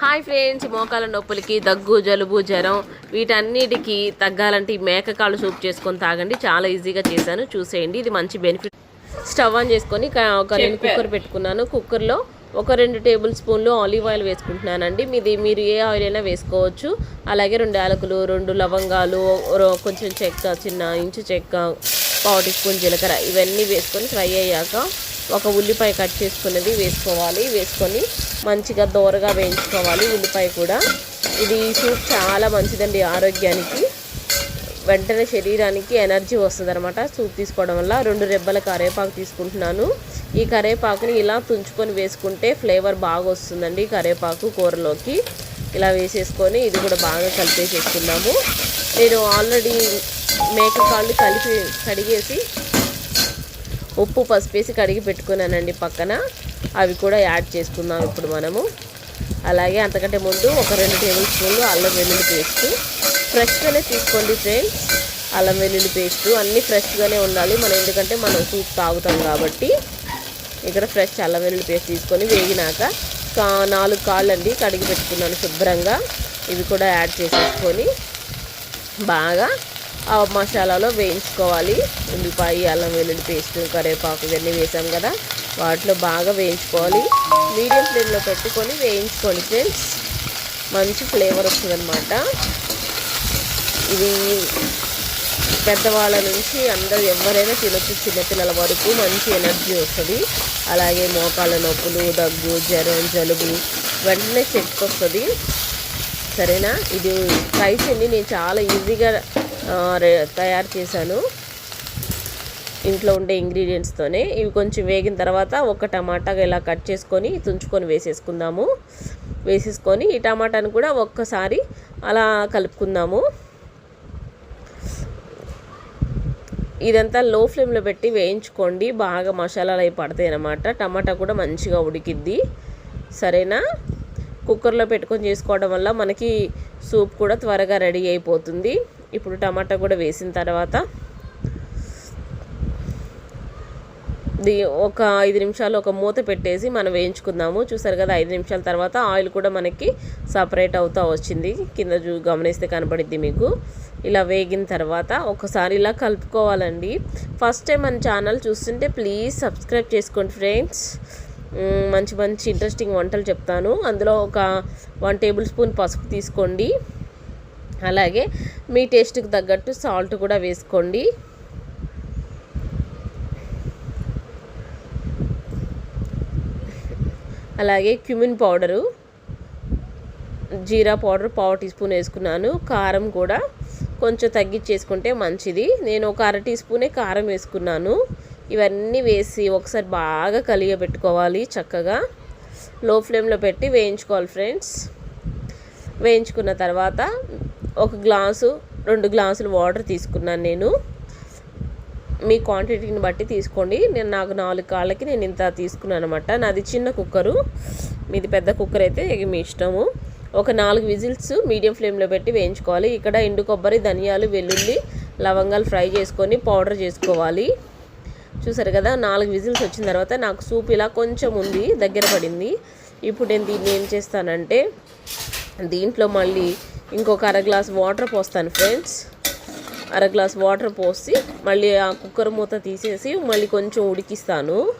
Hi friends మోకాల నొప్పులకి దగ్గు జలుబు జ్వరం వీటన్నిటికీ తగ్గాలంటే ఈ మేకకాళ్ళు సూప్ చేసుకొని తాగండి. చాలా ఈజీగా చేశాను. చూసేయండి. ఇది మంచి బెనిఫిట్. స్టవ్ ఆన్ చేసుకొని ఒక రెండు కుక్కర్ పెట్టుకున్నాను. కుక్కర్లో ఒక రెండు టేబుల్ స్పూన్లు ఆలివ్ ఆయిల్ వేసుకుంటున్నానండి. మీది మీరు ఏ ఆయిల్ అయినా వేసుకోవచ్చు. అలాగే రెండు యాలకులు రెండు లవంగాలు కొంచెం చెక్క చిన్న ఇంచు చెక్క పావు టీ స్పూన్ జీలకర్ర ఇవన్నీ వేసుకొని ఫ్రై అయ్యాక ఒక ఉల్లిపాయ కట్ చేసుకున్నది వేసుకోవాలి. వేసుకొని మంచిగా దోరగా వేయించుకోవాలి ఉల్లిపాయ కూడా. ఇది సూప్ చాలా మంచిదండి ఆరోగ్యానికి. వెంటనే శరీరానికి ఎనర్జీ వస్తుంది అనమాట సూప్ తీసుకోవడం వల్ల రెండు రెబ్బల కరేపాకు తీసుకుంటున్నాను. ఈ కరేపాకుని ఇలా తుంచుకొని వేసుకుంటే ఫ్లేవర్ బాగా వస్తుందండి కరేపాకు కూరలోకి. ఇలా వేసేసుకొని ఇది కూడా బాగా కలిపేసేసుకున్నాము నేను ఆల్రెడీ మేక కాళ్ళు కలిపి కడిగేసి ఉప్పు పసుపు వేసి కడిగి పెట్టుకున్నానండి పక్కన. అవి కూడా యాడ్ చేసుకుందాం ఇప్పుడు మనము. అలాగే అంతకంటే ముందు ఒక రెండు టేబుల్ స్పూన్లు అల్లం వెల్లుల్లి పేస్ట్. ఫ్రెష్గానే తీసుకోండి ఫ్రెండ్స్. అల్లం వెల్లుల్లి పేస్ట్ అన్నీ ఫ్రెష్గానే ఉండాలి. మనం ఎందుకంటే మనం సూప్ తాగుతాం కాబట్టి. ఇక్కడ ఫ్రెష్ అల్లం వెల్లుల్లి పేస్ట్ తీసుకొని వేగినాక కా నాలుగు కాళ్ళు అండి కడిగి పెట్టుకున్నాను శుభ్రంగా. ఇవి కూడా యాడ్ చేసేసుకొని బాగా ఆ మసాలాలో వేయించుకోవాలి. ఉల్లిపాయ అల్లం వెల్లుల్లి పేస్ట్ కరివేపాకు ఇవన్నీ వేసాం కదా. వాటిలో బాగా వేయించుకోవాలి. మీడియం ఫ్లేమ్లో పెట్టుకొని వేయించుకోండి ఫ్రెండ్స్. మంచి ఫ్లేవర్ వస్తుందన్నమాట. ఇది పెద్దవాళ్ళ నుంచి అందరూ ఎవరైనా తినొచ్చు చిన్నపిల్లల వరకు మంచి ఎనర్జీ వస్తుంది. అలాగే మోకాళ్ళ నొప్పులు దగ్గు జ్వరం జలుబు వెంటనే చెట్టుకొస్తుంది వస్తుంది సరేనా? ఇది ట్రై చేయండి. నేను చాలా ఈజీగా తయారు చేశాను. ఇంట్లో ఉండే ఇంగ్రీడియంట్స్తోనే ఇవి కొంచెం వేగిన తర్వాత ఒక టమాటా ఇలా కట్ చేసుకొని తుంచుకొని వేసేసుకుందాము. వేసేసుకొని ఈ టమాటాను కూడా ఒక్కసారి అలా కలుపుకుందాము. ఇదంతా లో ఫ్లేమ్లో పెట్టి వేయించుకోండి. బాగా మసాలాలు అవి పడతాయి అన్నమాట. టమాటా కూడా మంచిగా ఉడికిద్ది. సరేనా? కుక్కర్లో పెట్టుకొని చేసుకోవడం వల్ల మనకి సూప్ కూడా త్వరగా రెడీ అయిపోతుంది. ఇప్పుడు టమాటా కూడా వేసిన తర్వాత దీ ఒక ఐదు నిమిషాలు ఒక మూత పెట్టేసి మనం వేయించుకుందాము. చూసారు కదా ఐదు నిమిషాల తర్వాత ఆయిల్ కూడా మనకి సపరేట్ అవుతా వచ్చింది. కింద చూ గమనిస్తే కనపడిద్ది మీకు. ఇలా వేగిన తర్వాత ఒకసారి ఇలా కలుపుకోవాలండి. ఫస్ట్ టైం మన ఛానల్ చూస్తుంటే ప్లీజ్ సబ్స్క్రైబ్ చేసుకోండి ఫ్రెండ్స్. మంచి మంచి ఇంట్రెస్టింగ్ వంటలు చెప్తాను. అందులో ఒక వన్ టేబుల్ స్పూన్ పసుపు తీసుకోండి. అలాగే మీ టేస్ట్కి తగ్గట్టు సాల్ట్ కూడా వేసుకోండి. అలాగే క్యూమిన్ పౌడరు జీరా పౌడర్ పావు టీ స్పూన్ వేసుకున్నాను. కారం కూడా కొంచెం తగ్గించేసుకుంటే మంచిది. నేను ఒక అర టీ స్పూనే కారం వేసుకున్నాను. ఇవన్నీ వేసి ఒకసారి బాగా కలియబెట్టుకోవాలి చక్కగా. లో ఫ్లేమ్లో పెట్టి వేయించుకోవాలి ఫ్రెండ్స్. వేయించుకున్న తర్వాత ఒక గ్లాసు రెండు గ్లాసులు వాటర్ తీసుకున్నాను నేను. మీ క్వాంటిటీని బట్టి తీసుకోండి. నేను నాకు నాలుగు కాళ్ళకి నేను ఇంత తీసుకున్నాను అనమాట నాది చిన్న కుక్కరు. మీది పెద్ద కుక్కర్ అయితే ఇక మీ ఇష్టము. ఒక నాలుగు విజిల్స్ మీడియం ఫ్లేమ్లో పెట్టి వేయించుకోవాలి. ఇక్కడ ఎండు కొబ్బరి ధనియాలు వెల్లుల్లి లవంగాలు ఫ్రై చేసుకొని పౌడర్ చేసుకోవాలి. చూసారు కదా నాలుగు విజిల్స్ వచ్చిన తర్వాత నాకు సూప్ ఇలా కొంచెం ఉంది దగ్గర పడింది. ఇప్పుడు నేను దీన్ని ఏం చేస్తానంటే దీంట్లో మళ్ళీ ఇంకొక అర గ్లాస్ వాటర్ పోస్తాను ఫ్రెండ్స్. అర గ్లాస్ వాటర్ పోసి మళ్ళీ ఆ కుక్కర్ మూత తీసేసి మళ్ళీ కొంచెం ఉడికిస్తాను.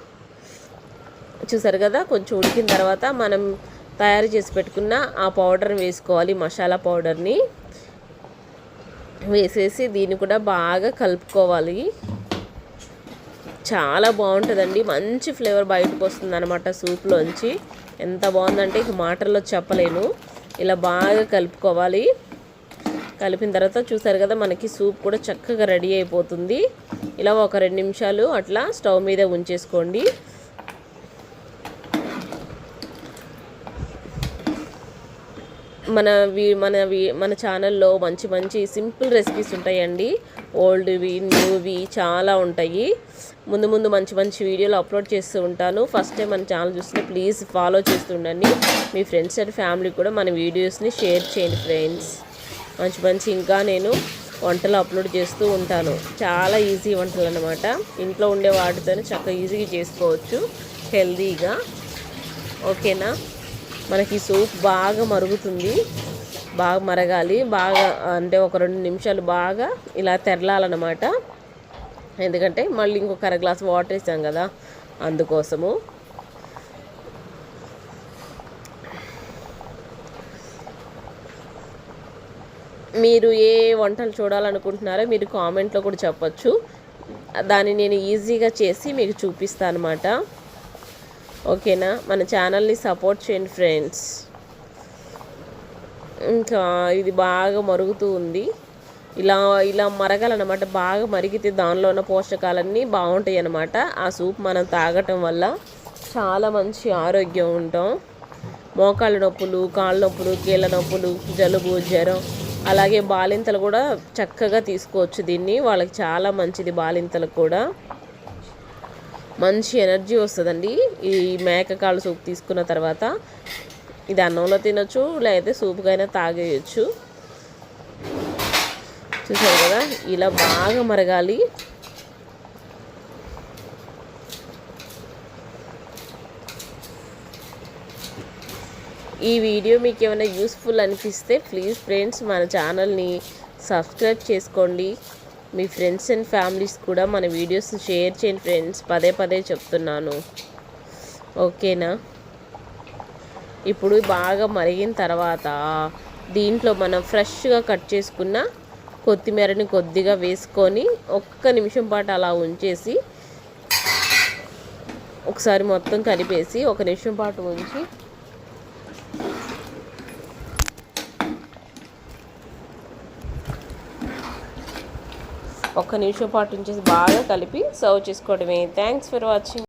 చూసారు కదా? కొంచెం ఉడికిన తర్వాత మనం తయారు చేసి పెట్టుకున్న ఆ పౌడర్ని వేసుకోవాలి మసాలా పౌడర్ని. వేసేసి దీన్ని కూడా బాగా కలుపుకోవాలి. చాలా బాగుంటుందండి. మంచి ఫ్లేవర్ బయటకు వస్తుంది అనమాట సూప్లోంచి. ఎంత బాగుందంటే ఇక మాటల్లో చెప్పలేను. ఇలా బాగా కలుపుకోవాలి. కలిపిన తర్వాత చూసారు కదా మనకి సూప్ కూడా చక్కగా రెడీ అయిపోతుంది. ఇలా ఒక రెండు నిమిషాలు అట్లా స్టవ్ మీద ఉంచేసుకోండి. మన వీ మన వి మన ఛానల్లో మంచి మంచి సింపుల్ రెసిపీస్ ఉంటాయండి. ఓల్డ్వి న్యూవి చాలా ఉంటాయి. ముందు ముందు మంచి మంచి వీడియోలు అప్లోడ్ చేస్తూ ఉంటాను. ఫస్ట్ టైం మన ఛానల్ చూస్తే ప్లీజ్ ఫాలో చేస్తుండండి మీ ఫ్రెండ్స్ అండ్ ఫ్యామిలీ కూడా మన వీడియోస్ని షేర్ చేయండి ఫ్రెండ్స్ మంచి మంచి ఇంకా నేను వంటలు అప్లోడ్ చేస్తూ ఉంటాను. చాలా ఈజీ వంటలు అనమాట ఇంట్లో ఉండే వాటితోనే చక్కగా ఈజీగా చేసుకోవచ్చు. హెల్తీగా ఓకేనా మనకి సూప్ బాగా మరుగుతుంది. బాగా మరగాలి. బాగా అంటే ఒక రెండు నిమిషాలు బాగా ఇలా తెరలాలన్నమాట. ఎందుకంటే మళ్ళీ ఇంకొక అర గ్లాస్ వాటర్ వేసాం కదా అందుకోసము. మీరు ఏ వంటలు చూడాలనుకుంటున్నారో మీరు కామెంట్లో కూడా చెప్పచ్చు. దాన్ని నేను ఈజీగా చేసి మీకు చూపిస్తాను అనమాట ఓకేనా? మన ఛానల్ని సపోర్ట్ చేయండి ఫ్రెండ్స్ ఇంకా ఇది బాగా మరుగుతూ ఉంది. ఇలా ఇలా మరగాలన్నమాట. బాగా మరిగితే దానిలో ఉన్న పోషకాలన్నీ బాగుంటాయి అన్నమాట. ఆ సూప్ మనం తాగటం వల్ల చాలా మంచి ఆరోగ్యం ఉంటాం. మోకాళ్ళ నొప్పులు కాళ్ళ నొప్పులు కీళ్ళ నొప్పులు జలుబు జ్వరం అలాగే బాలింతలు కూడా చక్కగా తీసుకోవచ్చు దీన్ని. వాళ్ళకి చాలా మంచిది బాలింతలకు కూడా. మంచి ఎనర్జీ వస్తుందండి. ఈ మేకకాళ్ళ సూప్ తీసుకున్న తర్వాత ఇది అన్నంలో తినొచ్చు లేకపోతే సూప్కైనా తాగేయచ్చు. చూసారు కదా ఇలా బాగా మరగాలి. ఈ వీడియో మీకు ఏమైనా యూస్ఫుల్ అనిపిస్తే ప్లీజ్ ఫ్రెండ్స్ మన ఛానల్ని సబ్స్క్రైబ్ చేసుకోండి. మీ ఫ్రెండ్స్ అండ్ ఫ్యామిలీస్ కూడా మన వీడియోస్ షేర్ చేయండి ఫ్రెండ్స్. పదే పదే చెప్తున్నాను. ఓకేనా? ఇప్పుడు బాగా మరిగిన తర్వాత దీంట్లో మనం ఫ్రెష్గా కట్ చేసుకున్న కొత్తిమీరని కొద్దిగా వేసుకొని ఒక్క నిమిషం పాటు అలా ఉంచేసి ఒకసారి మొత్తం కలిపేసి ఒక నిమిషం పాటు ఉంచి ఒక్క నిమిషం పాటు ఉంచేసి బాగా కలిపి సర్వ్ చేసుకోవడమే. Thanks for watching